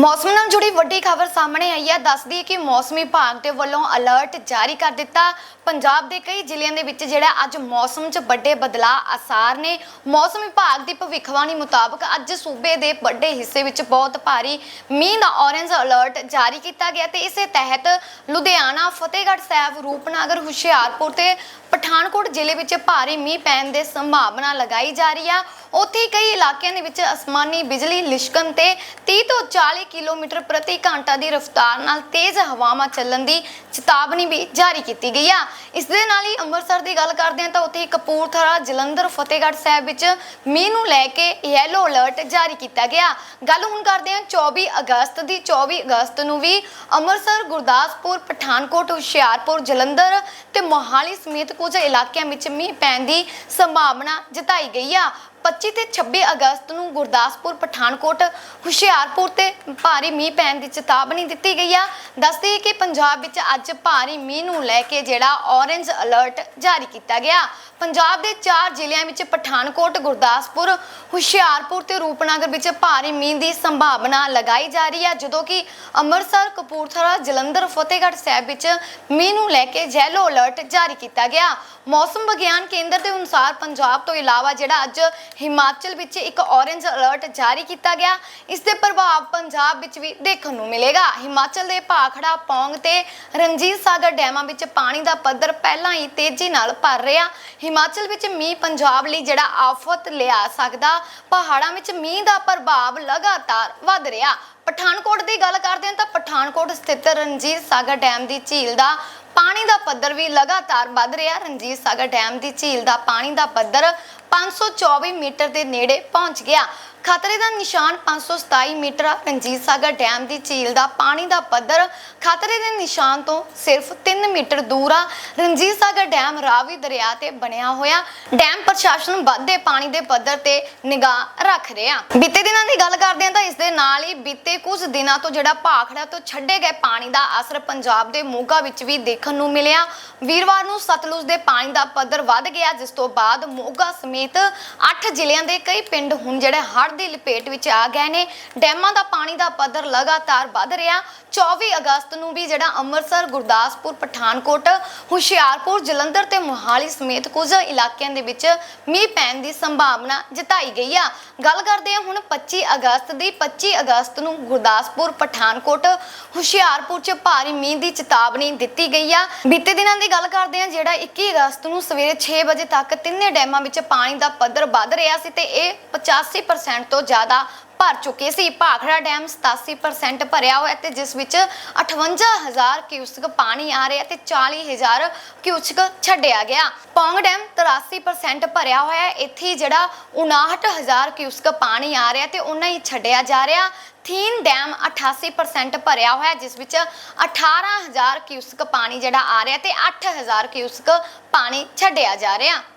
ਮੌਸਮ ਨਾਲ ਜੁੜੀ ਵੱਡੀ ਖਬਰ ਸਾਹਮਣੇ ਆਈ ਹੈ। ਦੱਸਦੀ ਹੈ ਕਿ ਮੌਸਮੀ ਵਿਭਾਗ ਦੇ ਵੱਲੋਂ ਅਲਰਟ ਜਾਰੀ ਕਰ ਦਿੱਤਾ। ਪੰਜਾਬ ਦੇ ਕਈ ਜ਼ਿਲ੍ਹਿਆਂ ਦੇ ਵਿੱਚ ਜਿਹੜਾ ਅੱਜ ਮੌਸਮ 'ਚ ਵੱਡੇ ਬਦਲਾਅ ਆਸਾਰ ਨੇ। ਮੌਸਮ ਵਿਭਾਗ ਦੀ ਭਵਿੱਖਬਾਣੀ ਮੁਤਾਬਕ ਅੱਜ ਸੂਬੇ ਦੇ ਵੱਡੇ ਹਿੱਸੇ ਵਿੱਚ ਬਹੁਤ ਭਾਰੀ ਮੀਂਹ ਦਾ ਔਰੇਂਜ ਅਲਰਟ ਜਾਰੀ ਕੀਤਾ ਗਿਆ ਤੇ ਇਸੇ ਤਹਿਤ ਲੁਧਿਆਣਾ, ਫਤਿਹਗੜ੍ਹ ਸਾਹਿਬ, ਰੂਪਨਗਰ, ਹੁਸ਼ਿਆਰਪੁਰ ਤੇ ਪਠਾਨਕੋਟ ਜ਼ਿਲ੍ਹੇ ਵਿੱਚ ਭਾਰੀ ਮੀਂਹ ਪੈਣ ਦੇ ਸੰਭਾਵਨਾ ਲਗਾਈ ਜਾ ਰਹੀ ਆ। ਉੱਥੇ ਕਈ ਇਲਾਕਿਆਂ ਦੇ ਵਿੱਚ ਅਸਮਾਨੀ ਬਿਜਲੀ ਲਿਸ਼ਕਣ ਤੇ 30 ਤੋਂ 40 ਕਿਲੋਮੀਟਰ ਪ੍ਰਤੀ ਘੰਟਾ ਦੀ ਰਫ਼ਤਾਰ ਨਾਲ ਤੇਜ਼ ਹਵਾਵਾਂ ਚੱਲਣ ਦੀ ਚੇਤਾਵਨੀ ਵੀ ਜਾਰੀ ਕੀਤੀ ਗਈ ਆ। ਇਸ ਦੇ ਨਾਲ ਹੀ ਅੰਮ੍ਰਿਤਸਰ ਦੀ ਗੱਲ ਕਰਦੇ ਹਾਂ ਤਾਂ ਉੱਥੇ ਕਪੂਰਥਲਾ, ਜਲੰਧਰ, ਫਤਿਹਗੜ੍ਹ ਸਾਹਿਬ ਵਿੱਚ ਮੀਂਹ ਨੂੰ ਲੈ ਕੇ ਯੈਲੋ ਅਲਰਟ ਜਾਰੀ ਕੀਤਾ ਗਿਆ। ਗੱਲ ਹੁਣ ਕਰਦੇ ਹਾਂ 24 ਅਗਸਤ ਦੀ। 24 ਅਗਸਤ ਨੂੰ ਵੀ ਅੰਮ੍ਰਿਤਸਰ, ਗੁਰਦਾਸਪੁਰ, ਪਠਾਨਕੋਟ, ਹੁਸ਼ਿਆਰਪੁਰ, ਜਲੰਧਰ ਤੇ ਮੋਹਾਲੀ ਸਮੇਤ ਕੁਝ ਇਲਾਕਿਆਂ ਵਿੱਚ ਮੀਂਹ ਪੈਣ ਦੀ ਸੰਭਾਵਨਾ ਜਤਾਈ ਗਈ ਆ। 25 ਤੇ 26 ਅਗਸਤ ਨੂੰ ਗੁਰਦਾਸਪੁਰ, ਪਠਾਨਕੋਟ, ਹੁਸ਼ਿਆਰਪੁਰ ਤੇ ਭਾਰੀ ਮੀਂਹ ਪੈਣ ਦੀ ਚੇਤਾਵਨੀ ਦਿੱਤੀ ਗਈ ਆ। ਦੱਸਦੇ ਕਿ ਪੰਜਾਬ ਵਿੱਚ ਅੱਜ ਭਾਰੀ ਮੀਂਹ ਨੂੰ ਲੈ ਕੇ ਜਿਹੜਾ ਔਰੇਂਜ ਅਲਰਟ ਜਾਰੀ ਕੀਤਾ ਗਿਆ। ਪੰਜਾਬ ਦੇ ਚਾਰ ਜ਼ਿਲ੍ਹਿਆਂ ਵਿੱਚ ਪਠਾਨਕੋਟ, ਗੁਰਦਾਸਪੁਰ, ਹੁਸ਼ਿਆਰਪੁਰ ਤੇ ਰੂਪਨਗਰ ਵਿੱਚ ਭਾਰੀ ਮੀਂਹ ਦੀ ਸੰਭਾਵਨਾ ਲਗਾਈ ਜਾ ਰਹੀ ਹੈ ਜਦੋਂ ਕਿ ਅੰਮ੍ਰਿਤਸਰ, ਕਪੂਰਥਲਾ, ਜਲੰਧਰ, ਫਤਿਹਗੜ੍ਹ ਸਾਹਿਬ ਵਿੱਚ ਮੀਂਹ ਨੂੰ ਲੈ ਕੇ ਯੈਲੋ ਅਲਰਟ ਜਾਰੀ ਕੀਤਾ ਗਿਆ। ਮੌਸਮ ਵਿਗਿਆਨ ਕੇਂਦਰ ਦੇ ਅਨੁਸਾਰ ਪੰਜਾਬ ਤੋਂ ਇਲਾਵਾ ਜਿਹੜਾ ਅੱਜ ਹਿਮਾਚਲ ਵਿੱਚ ਇੱਕ ਔਰੇਂਜ ਅਲਰਟ ਜਾਰੀ ਕੀਤਾ ਗਿਆ। ਇਸ ਦੇ ਪ੍ਰਭਾਵ ਪੰਜਾਬ ਵਿੱਚ ਵੀ ਦੇਖਣ ਨੂੰ ਮਿਲੇਗਾ। ਹਿਮਾਚਲ ਦੇ ਭਾਖੜਾ, ਪੌਂਗ ਤੇ ਰਣਜੀਤ ਸਾਗਰ ਡੈਮਾਂ ਵਿੱਚ ਪਾਣੀ ਦਾ ਪੱਧਰ ਪਹਿਲਾਂ ਹੀ ਤੇਜ਼ੀ ਨਾਲ ਭਰ ਰਿਹਾ। ਹਿਮਾਚਲ ਵਿੱਚ ਮੀਂਹ ਪੰਜਾਬ ਲਈ ਜਿਹੜਾ ਆਫਤ ਲਿਆ ਸਕਦਾ, ਪਹਾੜਾਂ ਵਿੱਚ ਮੀਂਹ ਦਾ ਪ੍ਰਭਾਵ ਲਗਾਤਾਰ ਵੱਧ ਰਿਹਾ। ਪਠਾਨਕੋਟ ਦੀ ਗੱਲ ਕਰਦੇ ਹਾਂ ਤਾਂ ਪਠਾਨਕੋਟ ਸਥਿਤ ਰਣਜੀਤ ਸਾਗਰ ਡੈਮ ਦੀ ਝੀਲ ਦਾ ਪਾਣੀ ਦਾ ਪੱਧਰ ਵੀ ਲਗਾਤਾਰ ਵੱਧ ਰਿਹਾ। ਰਣਜੀਤ ਸਾਗਰ ਡੈਮ ਦੀ ਝੀਲ ਦਾ ਪਾਣੀ ਦਾ ਪੱਧਰ 524 ਮੀਟਰ ਦੇ ਨੇੜੇ ਪਹੁੰਚ ਗਿਆ। ਖਤਰੇ ਦਾ ਨਿਸ਼ਾਨ 527 ਮੀਟਰ ਆ। ਰਣਜੀਤ ਸਾਗਰ ਡੈਮ ਦੀ ਝੀਲ ਦਾ ਪਾਣੀ ਦਾ ਪੱਧਰ ਖਤਰੇ ਦੇ ਨਿਸ਼ਾਨ ਤੋਂ ਸਿਰਫ 3 ਮੀਟਰ ਦੂਰ ਆ। ਰਣਜੀਤ ਸਾਗਰ ਡੈਮ ਰਾਵੀ ਦਰਿਆ ਤੇ ਬਣਿਆ ਹੋਇਆ। ਡੈਮ ਪ੍ਰਸ਼ਾਸਨ ਵੱਧਦੇ ਪਾਣੀ ਦੇ ਪੱਧਰ ਤੇ ਨਿਗਾਹ ਰੱਖ ਰਿਹਾ। ਬੀਤੇ ਦਿਨਾਂ ਦੀ ਗੱਲ ਕਰਦੇ ਹਾਂ ਤਾਂ ਇਸ ਦੇ ਨਾਲ ਹੀ ਬੀਤੇ ਕੁਝ ਦਿਨਾਂ ਤੋਂ ਜਿਹੜਾ ਭਾਖੜਾ ਤੋਂ ਛੱਡੇ ਗਏ ਪਾਣੀ ਦਾ ਅਸਰ ਪੰਜਾਬ ਦੇ ਮੋਗਾ ਵਿੱਚ ਵੀ ਦੇਖਣ ਨੂੰ ਮਿਲਿਆ। ਵੀਰਵਾਰ ਨੂੰ ਸਤਲੁਜ ਦੇ ਪਾਣੀ ਦਾ ਪੱਧਰ ਵੱਧ ਗਿਆ, ਜਿਸ ਤੋਂ ਬਾਅਦ ਮੋਗਾ ਸਮੇਤ 8 ਜ਼ਿਲ੍ਹਿਆਂ ਦੇ ਕਈ ਪਿੰਡ ਹੁਣ ਜਿਹੜੇ ਹੜ੍ਹ ਦੀ ਲਪੇਟ ਵਿੱਚ ਆ ਗਏ ਨੇ। ਡੈਮਾਂ ਦਾ ਪਾਣੀ ਦਾ ਪੱਧਰ ਲਗਾਤਾਰ ਵੱਧ ਰਿਹਾ। 24 ਅਗਸਤ ਨੂੰ ਵੀ ਜਿਹੜਾ ਅੰਮ੍ਰਿਤਸਰ, ਗੁਰਦਾਸਪੁਰ, ਪਠਾਨਕੋਟ, ਹੁਸ਼ਿਆਰਪੁਰ, ਜਲੰਧਰ ਤੇ ਮੋਹਾਲੀ ਸਮੇਤ ਕੁਝ ਇਲਾਕਿਆਂ ਦੇ ਵਿੱਚ ਮੀਂਹ ਪੈਣ ਦੀ ਸੰਭਾਵਨਾ ਜਤਾਈ ਗਈ ਆ। ਗੱਲ ਕਰਦੇ ਹਾਂ ਹੁਣ 25 ਅਗਸਤ ਦੀ। 25 ਅਗਸਤ ਨੂੰ ਗੁਰਦਾਸਪੁਰ, ਪਠਾਨਕੋਟ, ਹੁਸ਼ਿਆਰਪੁਰ 'ਚ ਭਾਰੀ ਮੀਂਹ ਦੀ ਚੇਤਾਵਨੀ ਦਿੱਤੀ ਗਈ ਆ। ਬੀਤੇ ਦਿਨਾਂ ਦੀ ਗੱਲ ਕਰਦੇ ਹਾਂ ਜਿਹੜਾ 21 ਅਗਸਤ ਨੂੰ ਸਵੇਰੇ 6 ਵਜੇ ਤੱਕ ਤਿੰਨੇ ਡੈਮਾਂ ਵਿੱਚ ਪਾਣੀ ਦਾ ਪੱਧਰ ਵੱਧ ਰਿਹਾ ਸੀ ਤੇ ਇਹ 85% ਤੋਂ ਜ਼ਿਆਦਾ ਭਰ ਚੁੱਕੇ ਸੀ। ਭਾਖੜਾ ਡੈਮ 87% ਭਰਿਆ ਹੋਇਆ ਤੇ ਜਿਸ ਵਿੱਚ 58000 ਕਿਊਸਕ ਪਾਣੀ ਆ ਰਿਹਾ ਤੇ 40000 ਕਿਊਸਕ ਛੱਡਿਆ ਗਿਆ। ਪੌਂਗ ਡੈਮ 83% ਭਰਿਆ ਹੋਇਆ, ਇੱਥੇ ਹੀ ਜਿਹੜਾ 59000 ਕਿਊਸਕ ਪਾਣੀ ਆ ਰਿਹਾ ਤੇ ਉਹਨਾਂ ਹੀ ਛੱਡਿਆ ਜਾ ਰਿਹਾ। ਥੀਨ ਡੈਮ 88% ਭਰਿਆ ਹੋਇਆ, ਜਿਸ ਵਿੱਚ 18000 ਕਿਊਸਕ ਪਾਣੀ ਜਿਹੜਾ ਆ ਰਿਹਾ ਤੇ 8000 ਕਿਊਸਕ ਪਾਣੀ ਛੱਡਿਆ ਜਾ ਰਿਹਾ।